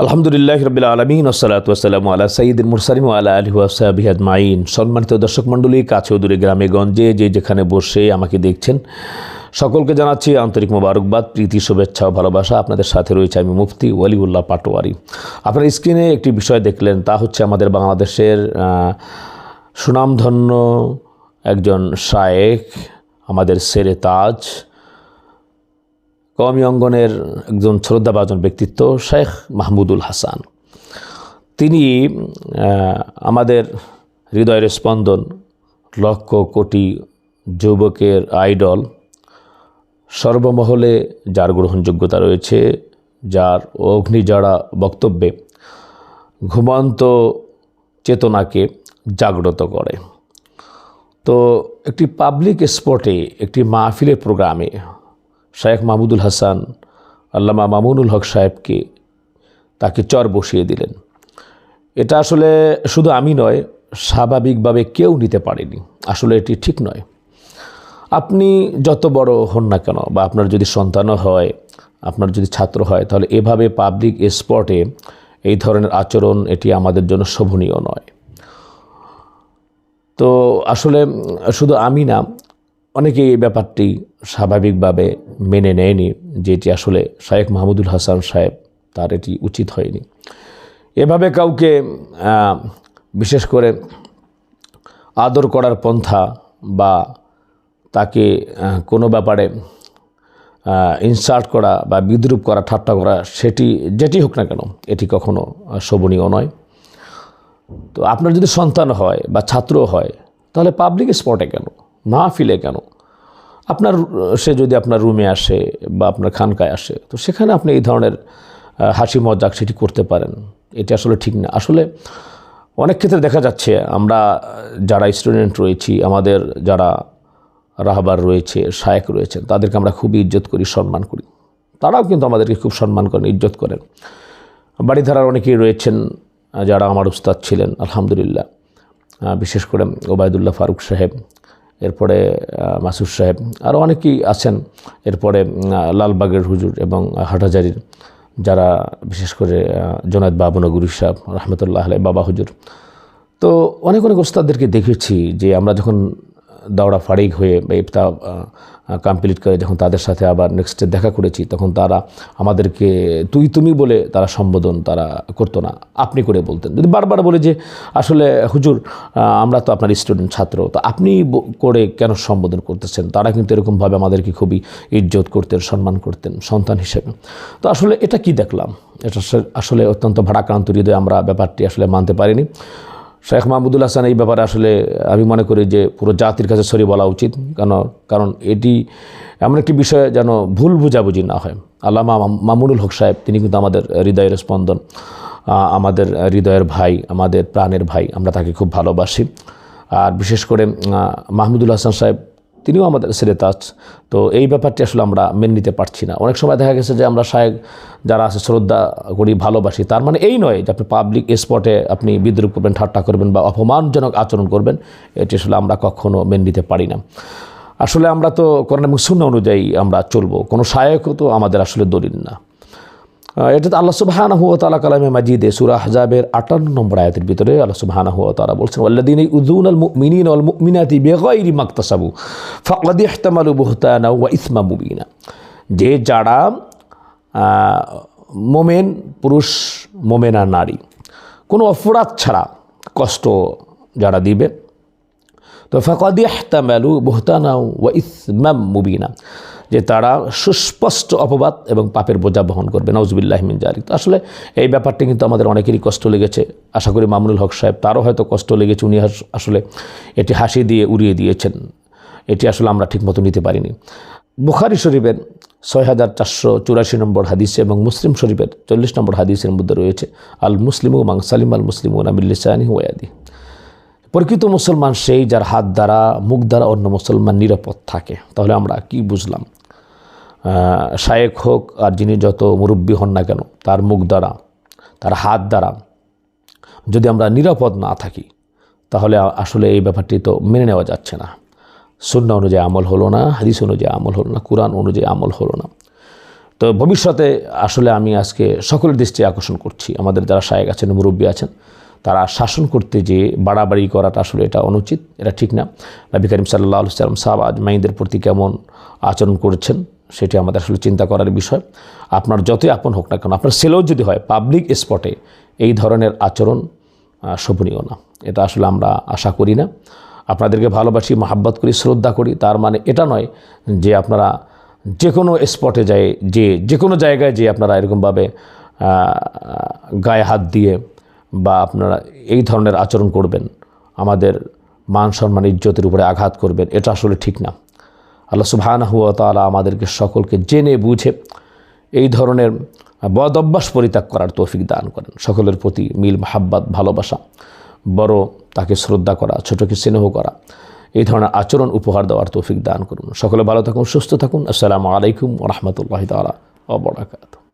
আল্লাহ আলহামদুলিল্লাহ রবিল আলমিন ওসালাত ওসালাম আলা সঈদুল মুরসালিম আলা আলহি ওয়াসাবি আজমাইন। সম্মানিত দর্শক মণ্ডলী কাছে দূরে গ্রামে গঞ্জে, যে যেখানে বসে আমাকে দেখছেন সকলকে জানাচ্ছি আন্তরিক মোবারকবাদ, প্রীতি, শুভেচ্ছা ভালোবাসা। আপনাদের সাথে রয়েছে আমি মুফতি ওয়ালিউল্লাহ পাটোয়ারি। আপনার স্ক্রিনে একটি বিষয় দেখলেন, তা হচ্ছে আমাদের বাংলাদেশের সুনামধন্য একজন শায়েখ, আমাদের সেরে তাজ। কওমি অঙ্গনের একজন শ্রদ্ধাভাজন ব্যক্তিত্ব, শেখ মাহমুদুল হাসান। তিনি আমাদের হৃদয়ের স্পন্দন লক্ষ কোটি যুবকের আইডল। সর্বমহলে যার গ্রহণযোগ্যতা রয়েছে, যার অগ্নিজাড়া বক্তব্যে ঘুমান্ত চেতনাকে জাগ্রত করে। তো একটি পাবলিক স্পটে একটি মাহফিলের প্রোগ্রামে শেখ মাহমুদুল হাসান, আল্লামা মামুনুল হক সাহেবকে তাকে চর বসিয়ে দিলেন। এটা আসলে শুধু আমি নয়, স্বাভাবিকভাবে কেউ নিতে পারেনি। আসলে এটি ঠিক নয়। আপনি যত বড় হন না কেন বা আপনার যদি সন্তানও হয়, আপনার যদি ছাত্র হয়, তাহলে এভাবে পাবলিক স্পটে এই ধরনের আচরণ এটি আমাদের জন্য শোভনীয় নয়। তো আসলে শুধু আমি না, অনেকেই এই ব্যাপারটি স্বাভাবিকভাবে মেনে নেয়নি যে এটি আসলে শায়েখ মাহমুদুল হাসান সাহেব তার এটি উচিত হয়নি। এভাবে কাউকে বিশেষ করে আদর করার পন্থা বা তাকে কোনো ব্যাপারে ইনসার্ট করা বা বিদ্রুপ করা, ঠাট্টা করা, সেটি, যেটি হোক না কেন, এটি কখনো শোভনীয় নয়। তো আপনার যদি সন্তান হয় বা ছাত্র হয়, তাহলে পাবলিক স্পটে কেন? মাহফিলে কেন? আপনার, সে যদি আপনার রুমে আসে বা আপনার খানকায় আসে, তো সেখানে আপনি এই ধরনের হাসি মজাক সেটি করতে পারেন। এটি আসলে ঠিক না। আসলে অনেক ক্ষেত্রে দেখা যাচ্ছে, আমরা যারা স্টুডেন্ট রয়েছি, আমাদের যারা রাহবার রয়েছে, শায়েক রয়েছেন। তাদেরকে আমরা খুবই ইজ্জত করি, সম্মান করি। তারাও কিন্তু আমাদেরকে খুব সম্মান করেন, ইজ্জত করেন। বাড়িধারার অনেকেই রয়েছেন, যারা আমার উস্তাদ ছিলেন, আলহামদুলিল্লাহ। বিশেষ করে ওবায়দুল্লাহ ফারুক সাহেব, এরপরে মাসুদ সাহেব আরও অনেকেই আছেন। এরপরে লালবাগের হুজুর এবং হাটাজারির যারা বিশেষ করে জোনায়দ বাবুনগুরি সাহেব, রহমতুল্লাহ আলাই বাবা হুজুর। তো অনেক অনেক ওস্তাদদেরকে দেখেছি যে আমরা যখন দাওড়া ফারিক হয়ে ইফতা কমপ্লিট করে যখন তাদের সাথে আবার নেক্সটে দেখা করেছি, তখন তারা আমাদেরকে তুই তুমি বলে তারা সম্বোধন তারা করতো না। আপনি করে বলতেন। যদি বারবার বলে যে, আসলে হুজুর আমরা তো আপনার স্টুডেন্ট ছাত্র, তো আপনি করে কেন সম্বোধন করতেছেন? তারা কিন্তু এরকমভাবে আমাদেরকে খুবই ইজ্জত করতেন, সম্মান করতেন, সন্তান হিসেবে। তো আসলে এটা কি দেখলাম? এটা আসলে অত্যন্ত ভাড়াক্রান্ত হৃদয়ে আমরা ব্যাপারটি আসলে মানতে পারিনি। শেখ মাহমুদুল হাসান এই ব্যাপারে আসলে আমি মনে করি যে পুরো জাতির কাছে সরি বলা উচিত। কেন? কারণ এটি এমন একটি বিষয়ে যেন ভুল বুঝাবুঝি না হয়। আল্লামা মাম- মামুনুল হক সাহেব, তিনি কিন্তু আমাদের হৃদয়ের স্পন্দন আমাদের হৃদয়ের ভাই, আমাদের প্রাণের ভাই, আমরা তাকে খুব ভালোবাসি। আর বিশেষ করে মাহমুদুল হাসান সাহেব তিনিও আমাদের সেরেতাজ তো এই ব্যাপারটি আসলে আমরা মেনে নিতে পারছি না। অনেক সময় দেখা গেছে যে আমরা শায়েক যারা আছে, শ্রদ্ধা করি, ভালোবাসি, তার মানে এই নয় যে আপনি পাবলিক স্পটে আপনি বিদ্রুপ করবেন, ঠাট্টা করবেন বা অপমানজনক আচরণ করবেন, এটি আসলে আমরা কখনও মেনে নিতে পারি না। আসলে আমরা তো করোনা এবং শূন্য অনুযায়ী আমরা চলবো। কোনো সহায়কও তো আমাদের আসলে দলিল না। এটা আল্লাহ সুবাহানা হুয়া তালা কালামে মাজিদে, সুরা হাজাবের আটান্ন নম্বর আয়াতের ভিতরে আল্লাহ সুবাহানা হুয়া তালা বলছেন আল্লাদিন উদ্দিন আল মিনিন আল মিনাতি বেগাইরি মাক্তাসাবু ফকদি ইহতামালু বুহতানা ওয়া ইসমা মুবিনা. যে যারা মোমেন, পুরুষ, মোমেনা নারী, কোনো অপরাধ ছাড়া কষ্ট যারা দিবে, তো ফাকাদি ইহতামালু বুহতানা ওয়া ইসমাম মুবিনা। যে তারা সুস্পষ্ট অপবাদ এবং পাপের বোঝা বহন করবে। নজবিল্লাহ মিন জারি তো আসলে এই ব্যাপারটি কিন্তু আমাদের অনেকেরই কষ্ট লেগেছে। আশা করি মামুনুল হক সাহেব তারও হয়তো কষ্ট লেগেছে। উনি আসলে এটি হাসি দিয়ে উড়িয়ে দিয়েছেন। এটি আসলে আমরা ঠিকমতো নিতে পারিনি। বুখারি শরীফের ছয় হাজার চারশো চুরাশি নম্বর হাদিসে এবং মুসলিম শরীফের চল্লিশ নম্বর হাদিসের মধ্যে রয়েছে, আল মুসলিমু মাং সালিম আল মুসলিমু নামিল্লিসানি ওয়াদি প্রকৃত মুসলমান সেই যার হাত দ্বারা, মুখ দ্বারা অন্য মুসলমান নিরাপদ থাকে। তাহলে আমরা কি বুঝলাম? শায়েক হোক আর যিনি যত মুরব্বী হন না কেন, তার মুখ দ্বারা, তার হাত দ্বারা যদি আমরা নিরাপদ না থাকি, তাহলে আসলে এই ব্যাপারটি তো মেনে নেওয়া যাচ্ছে না। শূন্য অনুযায়ী আমল হলো না, হাদিস অনুযায়ী আমল হলো না, কোরআন অনুযায়ী আমল হলো না। তো ভবিষ্যতে আসলে আমি আজকে সকলের দৃষ্টি আকর্ষণ করছি। আমাদের যারা শায়েক আছেন, মুরব্বী আছেন, তারা শাসন করতে যে বাড়াবাড়ি করাটা আসলে এটা অনুচিত, এটা ঠিক না। নবী করিম সাল্লাহ সাল্লাম সাহাব আজমাইনদের প্রতি কেমন আচরণ করেছেন সেটি আমাদের আসলে চিন্তা করার বিষয়। আপনার যতই আপন হোক না কেন, আপনার ছেলেও যদি হয় পাবলিক স্পটে এই ধরনের আচরণ শোভনীয় না। এটা আসলে আমরা আশা করি না। আপনাদেরকে ভালোবাসি, মাহাব্বত করি, শ্রদ্ধা করি। তার মানে এটা নয় যে আপনারা যে কোনো স্পটে যায় যে যে কোনো জায়গায় যে আপনারা এরকমভাবে গায়ে হাত দিয়ে বা আপনারা এই ধরনের আচরণ করবেন, আমাদের মান সম্মান, ইজ্জতের উপরে আঘাত করবেন, এটা আসলে ঠিক না। আল্লাহ সুবহানাহু হুয়া তালা আমাদেরকে সকলকে জেনে বুঝে এই ধরনের বদ অভ্যাস পরিত্যাগ করার তৌফিক দান করেন। সকলের প্রতি মিল, মাহাব্বাত, ভালোবাসা, বড় তাকে শ্রদ্ধা করা ছোটকে স্নেহ করা, এই ধরনের আচরণ উপহার দেওয়ার তৌফিক দান করুন। সকলে ভালো থাকুন, সুস্থ থাকুন। আসসালামু আলাইকুম রহমতুল্লাহ তালা অবরাকাত